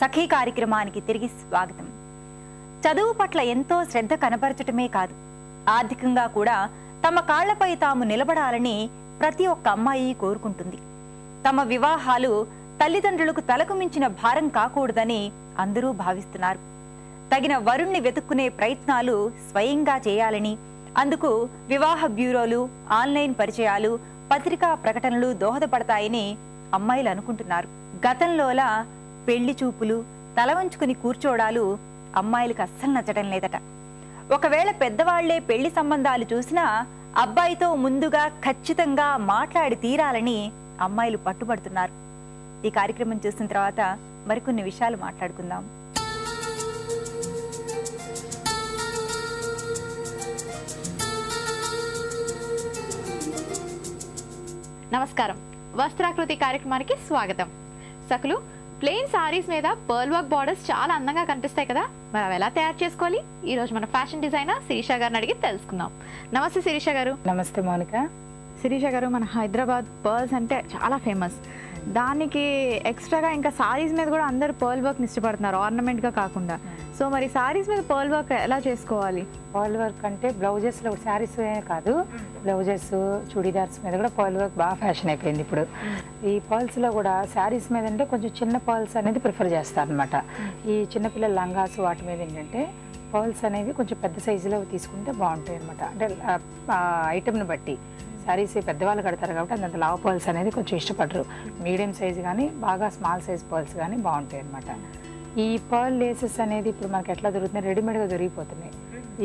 సఖీ కార్యక్రమానికి తిరిగి స్వాగతం. చదువు పట్ల ఎంతో శ్రద్ధ కనపరచటమే కాదు. ఆర్థికంగా కూడా తమ కాళ్ళపై తాము నిలబడాలని ప్రతి ఒక్క అమ్మాయి కోరుకుంటుంది. తమ వివాహాలు తల్లిదండ్రులకు తలకు మించిన భారం కాకూడదని అందరూ భావిస్తున్నారు. తగిన వరుణ్ణి వెతుక్కునే ప్రయత్నాలు స్వయంగా చేయాలని అందుకు వివాహ బ్యూరోలు ఆన్లైన్ పరిచయాలు పత్రికా ప్రకటనలు దోహదపడతాయని అమ్మాయిలు అనుకుంటున్నారు. గతంలోలా పెళ్ళి చూపులు తల వంచుకుని కూర్చోడాలు అమ్మాయిలకు అస్సలు నచ్చడం లేదట. ఒకవేళ పెద్దవాళ్ళే పెళ్ళి సంబంధాలు చూసినా అబ్బాయితో ముందుగా ఖచ్చితంగా మాట్లాడి తీరాలని అమ్మాయిలు పట్టుబడుతున్నారు. ఈ కార్యక్రమం చూసిన తర్వాత మరికొన్ని విషయాలు మాట్లాడుకుందాం. నమస్కారం. వస్త్రాకృతి కార్యక్రమానికి స్వాగతం. సకులు ప్లెయిన్ సారీస్ మీద పర్ల్ వర్క్ బార్డర్స్ చాలా అందంగా కనిపిస్తాయి కదా. మరి అవి ఎలా తయారు చేసుకోవాలి? ఈ రోజు మన ఫ్యాషన్ డిజైనర్ శిరీష గారిని అడిగి తెలుసుకుందాం. నమస్తే శిరీష గారు. నమస్తే మౌనిక. శిరీష గారు మన హైదరాబాద్ పర్ల్స్ అంటే చాలా ఫేమస్. దానికి ఎక్స్ట్రాగా ఇంకా సారీస్ మీద కూడా అందరూ పర్ల్ వర్క్ ఇష్టపడుతున్నారు ఆర్నమెంట్గా కాకుండా. సో మరి సారీస్ మీద పర్ల్ వర్క్ ఎలా చేసుకోవాలి? పర్ల్ వర్క్ అంటే బ్లౌజెస్లో శారీస్ కాదు బ్లౌజెస్ చుడీదార్స్ మీద కూడా పర్ల్ వర్క్ బాగా ఫ్యాషన్ అయిపోయింది ఇప్పుడు. ఈ పర్ల్స్లో కూడా శారీస్ మీద అంటే కొంచెం చిన్న పర్ల్స్ అనేది ప్రిఫర్ చేస్తారు అనమాట ఈ చిన్నపిల్లల లంగాస్ వాటి మీద ఏంటంటే పర్ల్స్ అనేవి కొంచెం పెద్ద సైజులో తీసుకుంటే బాగుంటాయి అనమాట అంటే ఐటమ్ని బట్టి. శారీస్ పెద్దవాళ్ళు కడతారు కాబట్టి అంత లావ్ పర్ల్స్ అనేది కొంచెం ఇష్టపడరు. మీడియం సైజ్ కానీ బాగా స్మాల్ సైజ్ పర్ల్స్ కానీ బాగుంటాయి అనమాట ఈ పర్ల్ లేసెస్ అనేది ఇప్పుడు మనకి ఎట్లా దొరుకుతున్నాయి? రెడీమేడ్గా దొరికిపోతున్నాయి.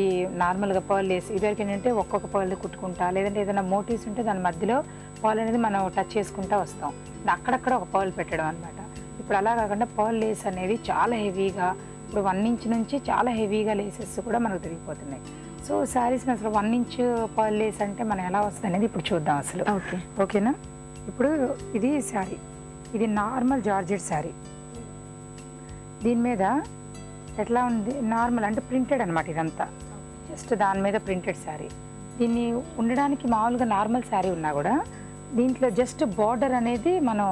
ఈ నార్మల్గా పర్ల్ లేస్ ఇదివరకు ఏంటంటే ఒక్కొక్క పర్ల్ కుట్టుకుంటా లేదంటే ఏదైనా మోటివ్స్ ఉంటే దాని మధ్యలో పర్ల్ అనేది మనం టచ్ చేసుకుంటా వస్తాం. అక్కడక్కడ ఒక పర్ల్ పెట్టడం అనమాట ఇప్పుడు అలా కాకుండా పర్ల్ లేస్ అనేది చాలా హెవీగా ఇప్పుడు వన్ ఇంచ్ నుంచి చాలా హెవీగా లేసెస్ కూడా మనకు దొరికిపోతున్నాయి. సో శారీస్ అసలు వన్ ఇంచ్ పర్ల్ లేస్ అంటే మనం ఎలా వస్తుంది అనేది ఇప్పుడు చూద్దాం అసలు. ఓకే ఓకేనా ఇప్పుడు ఇది శారీ ఇది నార్మల్ జార్జెట్ శారీ దీని మీద ఎట్లా ఉంది? నార్మల్ అంటే ప్రింటెడ్ అనమాట ఇదంతా. జస్ట్ దాని మీద ప్రింటెడ్ శారీ దీన్ని ఉండడానికి మామూలుగా నార్మల్ శారీ ఉన్నా కూడా దీంట్లో జస్ట్ బార్డర్ అనేది మనం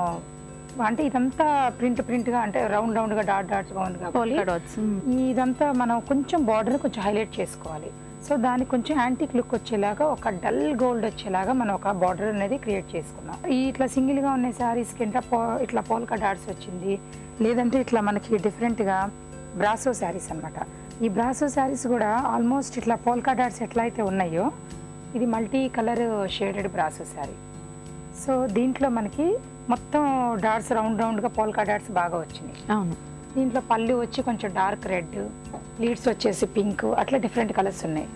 అంటే ఇదంతా ప్రింట్ ప్రింట్గా అంటే రౌండ్ రౌండ్గా డాట్ డాట్స్గా ఉంది పోల్కా కాబట్టి డాట్స్ ఇదంతా మనం కొంచెం బార్డర్ కొంచెం హైలైట్ చేసుకోవాలి. సో దానికి కొంచెం యాంటిక్ లుక్ వచ్చేలాగా ఒక డల్ గోల్డ్ వచ్చేలాగా మనం ఒక బార్డర్ అనేది క్రియేట్ చేసుకున్నాం. ఈ ఇట్లా సింగిల్గా ఉన్న శారీస్ కింద పో- ఇట్లా పోల్కా డాట్స్ వచ్చింది లేదంటే ఇట్లా మనకి డిఫరెంట్గా బ్రాసో శారీస్ అన్నమాట. ఈ బ్రాసో శారీస్ కూడా ఆల్మోస్ట్ ఇట్లా పోల్కా డాట్స్ ఎట్లా అయితే ఉన్నాయో ఇది multi colour shaded brasso sari. So దీంట్లో మనకి మొత్తం డాట్స్ రౌండ్ రౌండ్గా పోల్కా డాట్స్ బాగా వచ్చినాయి. అవును. దీంట్లో పళ్ళు వచ్చి కొంచెం డార్క్ రెడ్ లీడ్స్ వచ్చేసి పింక్ అట్లా డిఫరెంట్ కలర్స్ ఉన్నాయి.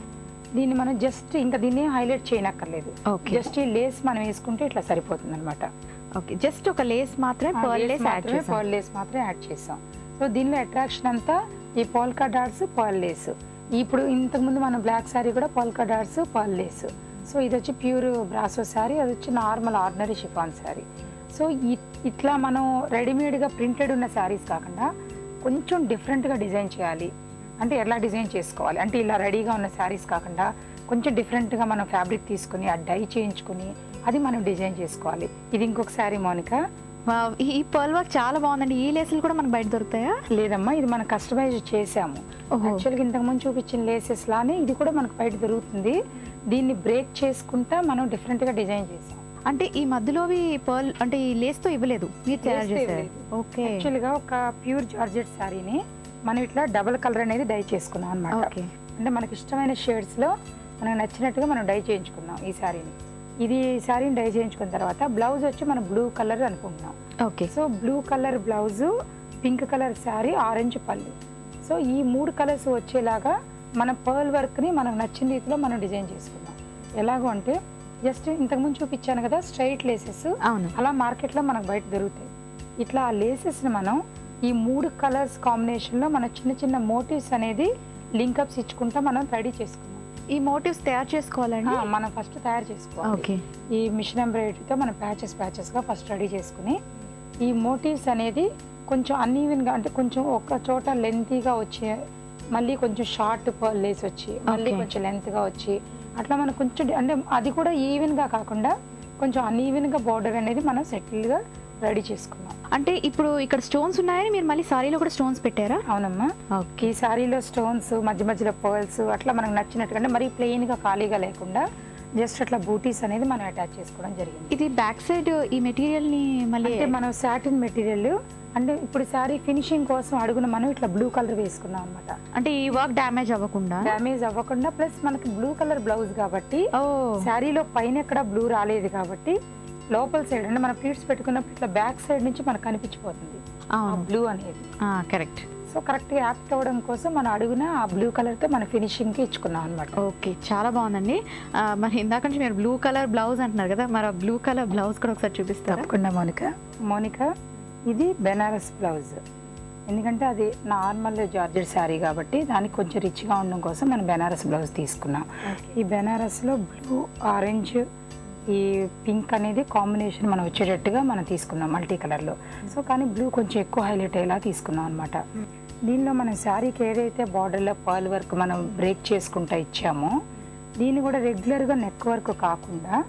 దీన్ని మనం జస్ట్ ఇంకా దీన్ని హైలైట్ చేయనక్కర్లేదు. జస్ట్ ఈ లేస్ మనం వేసుకుంటే ఇట్లా సరిపోతుంది అనమాట ఓకే. జస్ట్ ఒక లేస్ మాత్రమే పర్ల్ లేస్ పర్ల్ లేస్ మాత్రమే యాడ్ చేసాం. సో దీనిలో అట్రాక్షన్ అంతా ఈ పోల్కా డాట్స్ పర్ల్ లేస్. ఇప్పుడు ఇంతకుముందు మనం బ్లాక్ శారీ కూడా polka dots pearl lace. So ఇది వచ్చి ప్యూర్ బ్రాసో శారీ అది వచ్చి normal ordinary chiffon sari. So ఇట్లా మనం రెడీమేడ్గా ప్రింటెడ్ ఉన్న శారీస్ కాకుండా కొంచెం డిఫరెంట్గా డిజైన్ చేయాలి. అంటే ఎలా డిజైన్ చేసుకోవాలి? అంటే ఇలా రెడీగా ఉన్న శారీస్ కాకుండా కొంచెం డిఫరెంట్గా మనం ఫ్యాబ్రిక్ తీసుకుని ఆ డై చేయించుకుని అది మనం డిజైన్ చేసుకోవాలి. ఇది ఇంకొక శారీ మౌనిక. ఈ పర్ల్ వర్క్ చాలా బాగుందండి. ఈ లేసులు కూడా మనకు బయట దొరుకుతాయా? లేదమ్మా ఇది మనం కస్టమైజ్ చేసాము. యాక్చువల్గా ఇంతకు ముందు చూపించిన లేసెస్ లానే ఇది కూడా మనకు బయట దొరుకుతుంది. దీన్ని బ్రేక్ చేసుకుంటా మనం డిఫరెంట్గా డిజైన్ చేసాం. అంటే ఈ మధ్యలోవి పర్ల్ అంటే ఈ లేస్తో ఇవ్వలేదు మీరు తయారు లేస్తో చేశారు. ఇవ్వలేదు. ఓకే యాక్చువల్గా ఒక ప్యూర్ జార్జెట్ శారీని మనం ఇట్లా డబల్ కలర్ అనేది డై చేసుకున్నాం అనమాట అంటే మనకి ఇష్టమైన షేడ్స్లో మనకు నచ్చినట్టుగా మనం డై చేయించుకున్నాం ఈ శారీని ఇది శారీని డై చేయించుకున్న తర్వాత బ్లౌజ్ వచ్చి మనం బ్లూ కలర్ అనుకుంటున్నాం. Okay so blue colour blouse pink colour sari orange పళ్ళు. సో ఈ మూడు కలర్స్ వచ్చేలాగా మన పర్ల్ వర్క్ని మనకు నచ్చిన రీతిలో మనం డిజైన్ చేసుకున్నాం ఎలాగో అంటే జస్ట్ ఇంతకుముందు చూపించాను కదా స్ట్రైట్ లేసెస్. అవును. అలా మార్కెట్లో మనకు బయట దొరుకుతాయి. ఇట్లా ఆ లేసెస్ని మనం ఈ మూడు కలర్స్ కాంబినేషన్లో మన చిన్న చిన్న మోటివ్స్ అనేది లింకప్స్ ఇచ్చుకుంటా మనం రెడీ చేసుకున్నాం ఈ మోటివ్స్ తయారు చేసుకోవాలండి? మనం ఫస్ట్ తయారు చేసుకోవాలి. ఓకే. ఈ మిషన్ ఎంబ్రాయిడరీతో మనం ప్యాచెస్ ప్యాచెస్గా ఫస్ట్ రెడీ చేసుకుని ఈ మోటివ్స్ అనేది కొంచెం అన్ఈవెన్గా అంటే కొంచెం ఒక చోట లెంతీగా వచ్చి మళ్ళీ కొంచెం షార్ట్ లేస్ వచ్చి మళ్ళీ. కొంచెం లెంత్గా వచ్చి అట్లా మనం కొంచెం అంటే అది కూడా ఈవెన్గా కాకుండా కొంచెం అన్ఈవెన్గా బార్డర్ అనేది మనం సెటిల్గా రెడీ చేసుకున్నాం. అంటే ఇప్పుడు ఇక్కడ స్టోన్స్ ఉన్నాయని మీరు మళ్ళీ సారీలో కూడా స్టోన్స్ పెట్టారా? అవునమ్మా. ఓకే ఈ సారీలో స్టోన్స్ మధ్య మధ్యలో పర్ల్స్ అట్లా మనకు నచ్చినట్టుగా అంటే మరీ ప్లెయిన్గా ఖాళీగా లేకుండా జస్ట్ అట్లా బూటీస్ అనేది మనం అటాచ్ చేసుకోవడం జరిగింది. ఇది బ్యాక్ సైడ్ ఈ మెటీరియల్ని మళ్ళీ అంటే మనం సాటిన్ మెటీరియల్ అంటే ఇప్పుడు సారీ ఫినిషింగ్ కోసం అడుగున మనం ఇట్లా బ్లూ కలర్ వేసుకున్నాం అనమాట అంటే ఈ వర్క్ డ్యామేజ్ అవ్వకుండా? డ్యామేజ్ అవ్వకుండా ప్లస్ మనకి బ్లూ కలర్ బ్లౌజ్ కాబట్టి శారీలో పైన ఎక్కడ బ్లూ రాలేదు కాబట్టి లోపల సైడ్ అంటే మనం ప్లీట్స్ పెట్టుకున్నప్పుడు ఇట్లా బ్యాక్ సైడ్ నుంచి మనకు కనిపించిపోతుంది. బ్లూ అనేది. కరెక్ట్ సో కరెక్ట్గా యాప్ట్ అవ్వడం కోసం మనం అడుగున ఆ బ్లూ కలర్తో మన ఫినిషింగ్కి ఇచ్చుకున్నాం అనమాట ఓకే చాలా బాగుందండి. మరి ఇందాక నుంచి మీరు బ్లూ కలర్ బ్లౌజ్ అంటున్నారు కదా మరి ఆ బ్లూ కలర్ బ్లౌజ్ కూడా ఒకసారి చూపిస్తారా? తప్పకుండా మోనిక. మోనిక ఇది బెనారస్ బ్లౌజ్ ఎందుకంటే అది నార్మల్ జార్జెట్ శారీ కాబట్టి దానికి కొంచెం రిచ్గా ఉండడం కోసం మనం బెనారస్ బ్లౌజ్ తీసుకున్నాం. ఈ బెనారస్లో బ్లూ ఆరెంజ్ ఈ పింక్ అనేది కాంబినేషన్ మనం వచ్చేటట్టుగా మనం తీసుకున్నాం మల్టీ కలర్లో. సో కానీ బ్లూ కొంచెం ఎక్కువ హైలైట్ అయ్యేలా తీసుకున్నాం అనమాట దీనిలో మనం శారీకి ఏదైతే బార్డర్లో పర్ల్ వర్క్ మనం బ్రేక్ చేసుకుంటా ఇచ్చామో దీన్ని కూడా రెగ్యులర్గా నెక్ వర్క్ కాకుండా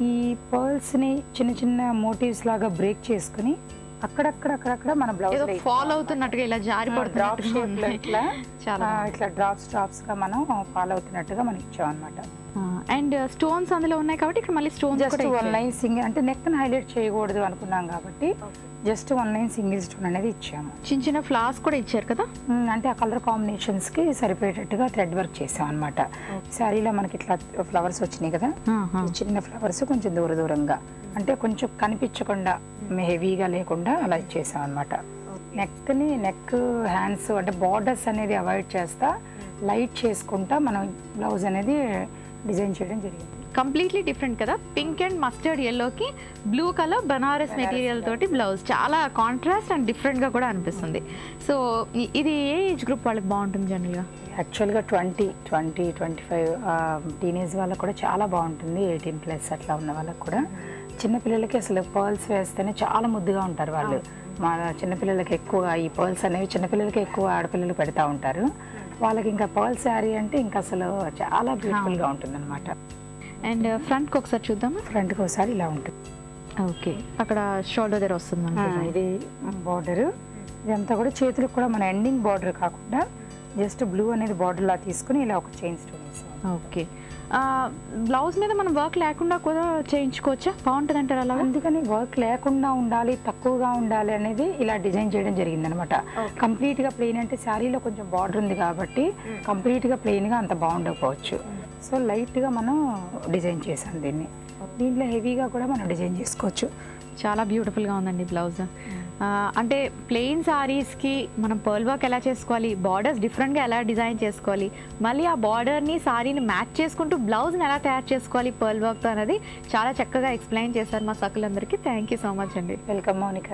ఈ పర్ల్స్ని చిన్న చిన్న మోటివ్స్ లాగా బ్రేక్ చేసుకుని అక్కడక్కడ అక్కడక్కడ మన బ్లౌజ్ ఫాలో అవుతున్నట్టుగా ఇలా జారి డ్రాప్ ఇట్లా ఇట్లా డ్రాప్స్ డ్రాప్స్గా మనం ఫాలో అవుతున్నట్టుగా మనం ఇచ్చాం అనమాట అండ్ స్టోన్స్ అందులో ఉన్నాయి కాబట్టి ఇక్కడ మళ్ళీ stones just one. Line single అంటే నెక్ హైలైట్ చేయకూడదు అనుకున్నాం కాబట్టి just one line single stone అనేది ఇచ్చాము. చిన్న చిన్న ఫ్లాస్ కూడా ఇచ్చారు కదా? అంటే ఆ కలర్ కాంబినేషన్స్కి సరిపోయేటట్టుగా థ్రెడ్ వర్క్ చేసాం అనమాట శారీలో మనకి ఇట్లా ఫ్లవర్స్ వచ్చినాయి కదా? చిన్న ఫ్లవర్స్ కొంచెం దూర దూరంగా. అంటే కొంచెం కనిపించకుండా హెవీగా లేకుండా అలా ఇచ్చేసాం అనమాట నెక్ని నెక్ హ్యాండ్స్ అంటే బార్డర్స్ అనేది అవాయిడ్ చేస్తా లైట్ చేసుకుంటా మనం బ్లౌజ్ అనేది డిజైన్ చేయడం జరిగింది. కంప్లీట్లీ డిఫరెంట్ కదా? పింక్ అండ్ మస్టర్డ్ ఎల్లోకి బ్లూ కలర్ బనారస్ మెటీరియల్ తోటి బ్లౌజ్. చాలా కాంట్రాస్ట్ అండ్ డిఫరెంట్గా కూడా అనిపిస్తుంది. సో ఇది ఏ ఏజ్ గ్రూప్ వాళ్ళకి బాగుంటుంది జనరల్గా యాక్చువల్గా twenty twenty twenty five teenage వాళ్ళకి కూడా చాలా బాగుంటుంది ఎయిటీన్ ప్లస్ అట్లా ఉన్న వాళ్ళకి కూడా. చిన్నపిల్లలకి అసలు పర్ల్స్ వేస్తేనే చాలా ముద్దుగా ఉంటారు వాళ్ళు. మా చిన్నపిల్లలకి ఎక్కువ ఈ పర్ల్స్ అనేవి చిన్నపిల్లలకి ఎక్కువ ఆడపిల్లలు పెడతా ఉంటారు. వాళ్ళకి ఇంకా పర్ల్ శారీ అంటే ఇంకా అసలు చాలా బ్యూటిఫుల్గా ఉంటుంది అనమాట అండ్ ఫ్రంట్కి ఒకసారి చూద్దామా? ఫ్రంట్కి ఒకసారి ఇలా ఉంటుంది. ఓకే. అక్కడ షోల్డర్ దగ్గర వస్తుంది? ఇది బార్డర్ ఇదంతా కూడా చేతులకు కూడా మన ఎండింగ్ బార్డర్ కాకుండా జస్ట్ బ్లూ అనేది బార్డర్ లా తీసుకుని ఇలా ఒక చైన్ స్టోన్ ఓకే. బ్లౌజ్ మీద మనం వర్క్ లేకుండా కూడా చేయించుకోవచ్చా? బాగుంటుంది అంటారు అలా అందుకని వర్క్ లేకుండా ఉండాలి తక్కువగా ఉండాలి అనేది ఇలా డిజైన్ చేయడం జరిగింది అనమాట కంప్లీట్గా ప్లెయిన్ అంటే శారీలో కొంచెం బార్డర్ ఉంది కాబట్టి కంప్లీట్గా ప్లెయిన్గా అంత బాగుండకపోవచ్చు. సో లైట్గా మనం డిజైన్ చేసాం దీన్ని. దీంట్లో హెవీగా కూడా మనం డిజైన్ చేసుకోవచ్చు. చాలా బ్యూటిఫుల్గా ఉందండి బ్లౌజ్ అంటే ప్లెయిన్ సారీస్కి మనం పర్ల్ వర్క్ ఎలా చేసుకోవాలి? బార్డర్స్ డిఫరెంట్గా ఎలా డిజైన్ చేసుకోవాలి? మళ్ళీ ఆ బార్డర్ని సారీని మ్యాచ్ చేసుకుంటూ బ్లౌజ్ని ఎలా తయారు చేసుకోవాలి పర్ల్ వర్క్తో అనేది చాలా చక్కగా ఎక్స్ప్లెయిన్ చేశారు మా సకులందరికీ. థ్యాంక్ యూ సో మచ్ అండి. వెల్కమ్ మౌనిక